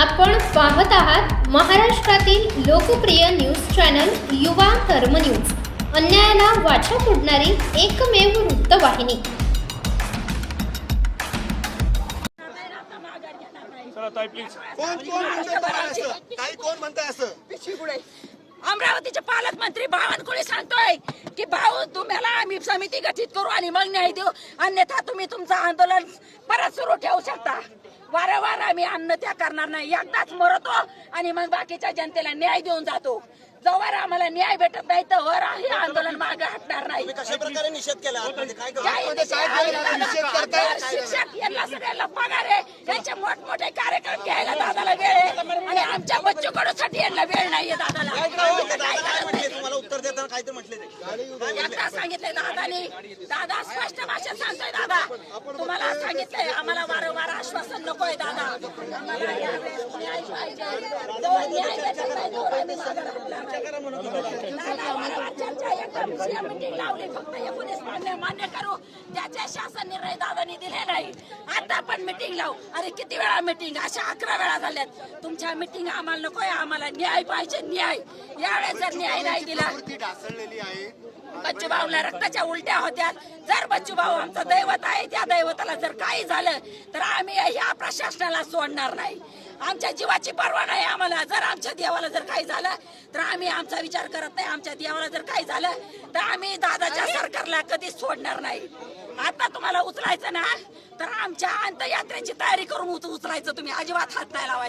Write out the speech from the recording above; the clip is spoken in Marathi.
आपण पाहत आहात महाराष्ट्रातील लोकप्रिय न्यूज चॅनल युवा कर्म न्यूज. अन्यायाला वाचा फोडणारी एकमेव वृत्तवाहिनी. चला ताई प्लीज कोण कोण म्हणताय असं? काही कोण म्हणताय असं? पिशवीपुढे अमरावतीचे पालकमंत्री बावनकुळे सांगतोय की भाऊ तुम्हाला आम्ही समिती गठीत करू आणि मग न्याय देऊ. अन्यथा तुम्ही तुमचं आंदोलन परत सुरू ठेवू शकता. वारंवार आम्ही आत्महत्या करणार नाही. एकदाच मरतो आणि मग बाकीच्या जनतेला न्याय देऊन जातो. जोवर आम्हाला न्याय भेटत नाही तर हे आंदोलन मागे हटणार नाही. तुम्ही कशा प्रकारे निषेध केला आतमध्ये? काय करू? काय आतमध्ये काय केलं? निषेध करताय? तर शिक्षक यांना सगळ्यांना पगार आहे. त्यांचे मोठमोठे कार्यक्रम घ्यायला दादाला वेळ आहे. आणि आमच्या बच्चू कडूसाठी यांना वेळ नाहीये दादाला. देताना काहीतरी म्हटले ते? एकदा सांगितलंय दादानी. दादा स्पष्ट भाषेत सांगतोय दादा. तुम्हाला सांगितलंय आम्हाला वारंवार आश्वासन नकोय दादा. आम्हाला यावेळेस न्याय पाहिजे. जोवर न्याय भेटत नाही तोवर आम्ही मागे हटणार नाही. दादा वारंवार चर्चा एकदम मीटिंग लावली. फक्त एकोणीस मान्य मान्य करू. त्याचे शासन निर्णय दादानी दिले नाही आता पण मीटिंग लावू. अरे किती वेळा मीटिंग अशा अकरा वेळा झाल्यात. तुमच्या मीटिंग आम्हाला नकोय आम्हाला न्याय पाहिजे न्याय. यावेळेस जर न्याय नाही दिला. ढासळलेली आहे. बच्चू भाऊला रक्ताच्या उलट्या होत्या. जर बच्चू भाऊ आमचं दैवत आहे त्या दैवताला जर काही झालं तर आम्ही ह्या प्रशासनाला सोडणार नाही. आमच्या जीवाची पर्वा नाही आम्हाला. जर आमच्या देवाला जर काही झालं तर आम्ही आमचा विचार करत नाही. आमच्या देवाला जर काही झालं तर आम्ही दादाच्या सरकारला कधीच सोडणार नाही. आता तुम्हाला उचलायचं ना? तर आमच्या अंतयात्रेची तयारी करून उच- उचलायचं तुम्ही. अजिबात हात नाही लावायचा.